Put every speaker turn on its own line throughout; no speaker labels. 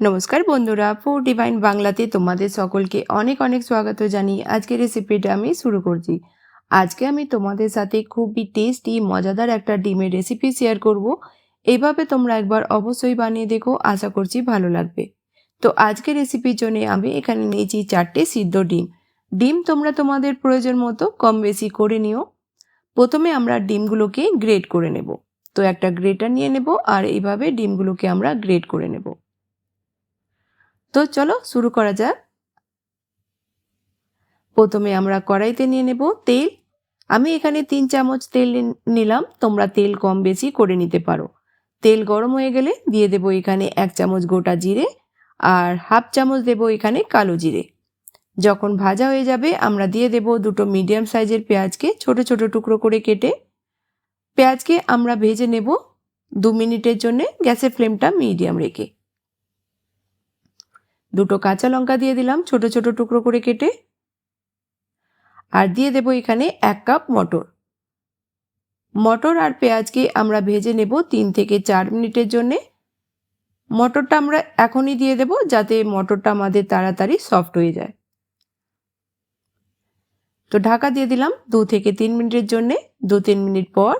নমস্কার বন্ধুরা food divine বাংলাতে তোমাদের সকলকে অনেক অনেক স্বাগত জানিয়ে আজকের রেসিপিটা আমি শুরু করছি। আজকে আমি তোমাদের সাথে খুবই টেস্টি মজাদার একটা ডিমের রেসিপি শেয়ার করব। এইভাবে তোমরা একবার অবশ্যই বানিয়ে দেখো, আশা করছি ভালো লাগবে। তো আজকের রেসিপির জন্য আমি এখানে নিয়েছি চারটে সিদ্ধ ডিম। ডিম তোমরা তোমাদের প্রয়োজন মতো কম বেশি করে নিও। প্রথমে আমরা ডিমগুলোকে গ্রেড করে নেব। তো একটা গ্রেটার নিয়ে নেব আর এইভাবে ডিমগুলোকে আমরা গ্রেড করে নেব। তো চলো শুরু করা যাক। প্রথমে আমরা কড়াইতে নিয়ে নেব তেল। আমি এখানে তিন চামচ তেল নিলাম, তোমরা তেল কম বেশি করে নিতে পারো। তেল গরম হয়ে গেলে দিয়ে দেব এখানে এক চামচ গোটা জিরে আর হাফ চামচ দেব এখানে কালো জিরে। যখন ভাজা হয়ে যাবে, আমরা দিয়ে দেব দুটো মিডিয়াম সাইজের পেঁয়াজকে ছোট ছোট টুকরো করে কেটে। পেঁয়াজকে আমরা ভেজে নেব দু মিনিটের জন্য, গ্যাসের ফ্লেমটা মিডিয়াম রেখে। দুটো কাঁচা লঙ্কা দিয়ে দিলাম, ছোট ছোট টুকরো করে কেটে। আর দিয়ে দেব এখানে এক কাপ মটর। মটর আর পেঁয়াজকে আমরা ভেজে নেব তিন থেকে চার মিনিটের জন্যে। মটরটা আমরা এখনই দিয়ে দেব যাতে মটরটা আমাদের তাড়াতাড়ি সফট হয়ে যায়। তো ঢাকা দিয়ে দিলাম দু থেকে তিন মিনিটের জন্যে, দু তিন মিনিট পর।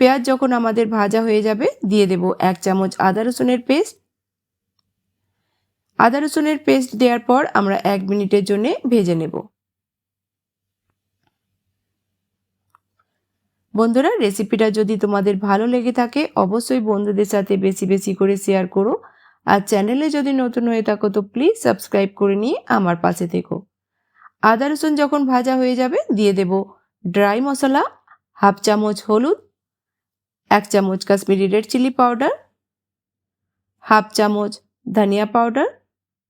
পেঁয়াজ যখন আমাদের ভাজা হয়ে যাবে, দিয়ে দেব এক চামচ আদা রসুনের পেস্ট আদা রসুনের পেস্ট দেওয়ার পর আমরা এক মিনিটের জন্য ভেজে নেব। বন্ধুরা রেসিপিটা যদি তোমাদের ভালো লেগে থাকে, অবশ্যই বন্ধুদের সাথে বেশি বেশি করে শেয়ার করো। আর চ্যানেলে যদি নতুন হয়ে থাকো, তো প্লিজ সাবস্ক্রাইব করে নিয়ে আমার পাশে থেকো। আদা রসুন যখন ভাজা হয়ে যাবে, দিয়ে দেব ড্রাই মশলা হাফ চামচ হলুদ, এক চামচ Kashmiri red chilli powder half চামচ ধনিয়া পাউডার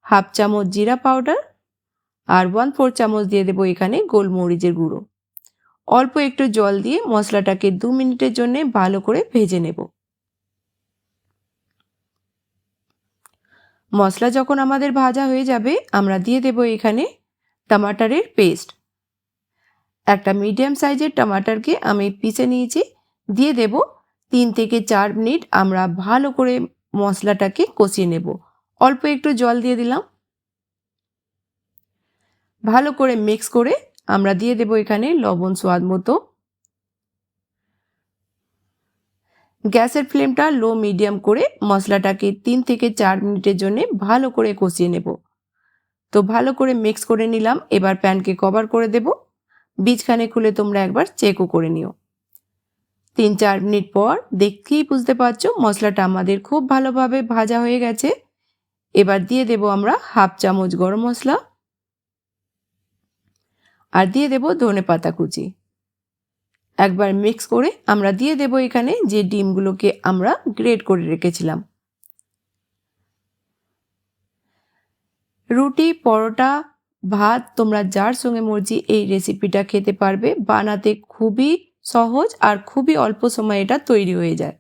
হাফ চামচ জিরা পাউডার আর ওয়ান ফোর চামচ দিয়ে দেবো এখানে গোলমরিচের গুঁড়ো। অল্প একটু জল দিয়ে মশলাটাকে দু মিনিটের জন্য ভালো করে ভেজে নেব। মশলা যখন আমাদের ভাজা হয়ে যাবে, আমরা দিয়ে দেব এখানে টমাটারের পেস্ট। একটা মিডিয়াম সাইজের টমাটারকে আমি পিষে নিয়েছি। দিয়ে দেব তিন থেকে চার মিনিট আমরা ভালো করে মশলাটাকে কষিয়ে নেব। অল্প একটু জল দিয়ে দিলাম। ভালো করে মিক্স করে আমরা দিয়ে দেব এখানে লবণ স্বাদ মতো। গ্যাসের ফ্লেমটা লো মিডিয়াম করে মশলাটাকে তিন থেকে চার মিনিটের জন্য ভালো করে কষিয়ে নেব। তো ভালো করে মিক্স করে নিলাম, এবার প্যানকে কভার করে দেব। বীজখানে খুলে তোমরা একবার চেকও করে নিও। তিন চার মিনিট পর দেখতেই বুঝতে পারছ মশলাটা আমাদের খুব ভালোভাবে ভাজা হয়ে গেছে। এবার দিয়ে দেব আমরা হাফ চামচ গরম মশলা আর দিয়ে দেব ধনে পাতা কুচি। একবার মিক্স করে আমরা দিয়ে দেব এখানে যে ডিমগুলোকে আমরা গ্রেট করে রেখেছিলাম। রুটি, পরোটা, ভাত, তোমরা যার সঙ্গে মর্জি এই রেসিপিটা খেতে পারবে। বানাতে খুবই সহজ আর খুবই অল্প সময় এটা তৈরি হয়ে যায়।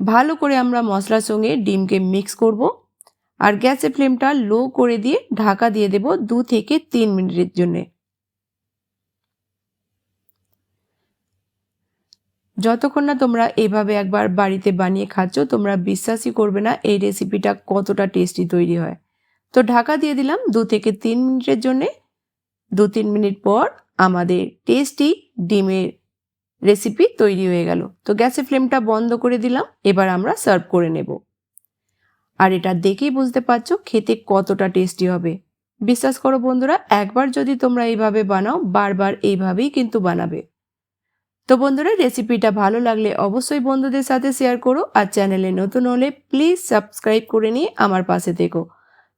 ভালো করে আমরা মশলার সঙ্গে ডিমকে মিক্স করব। আর গ্যাসের ফ্লেমটা লো করে দিয়ে ঢাকা দিয়ে দেব দু থেকে তিন মিনিটের জন্যে। যতক্ষণ না তোমরা এভাবে একবার বাড়িতে বানিয়ে খাচ্ছ, তোমরা বিশ্বাসই করবে না এই রেসিপিটা কতটা টেস্টি তৈরি হয়। তো ঢাকা দিয়ে দিলাম দু থেকে তিন মিনিটের জন্যে। দু তিন মিনিট পর আমাদের টেস্টি ডিমের রেসিপি তৈরি হয়ে গেল। তো গ্যাসের ফ্লেমটা বন্ধ করে দিলাম, এবার আমরা সার্ভ করে নেব। আর এটা দেখেই বুঝতে পারছ খেতে কতটা টেস্টি হবে। বিশ্বাস করো বন্ধুরা, একবার যদি তোমরা এইভাবে বানাও, বারবার এইভাবেই কিন্তু বানাবে। তো বন্ধুরা রেসিপিটা ভালো লাগলে অবশ্যই বন্ধুদের সাথে শেয়ার করো আর চ্যানেলে নতুন হলে প্লিজ সাবস্ক্রাইব করে নিয়ে আমার পাশে থেকো।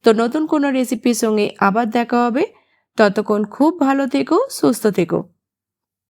তো নতুন কোনো রেসিপির সঙ্গে আবার দেখা হবে। ততক্ষণ খুব ভালো থেকো, সুস্থ থেকো।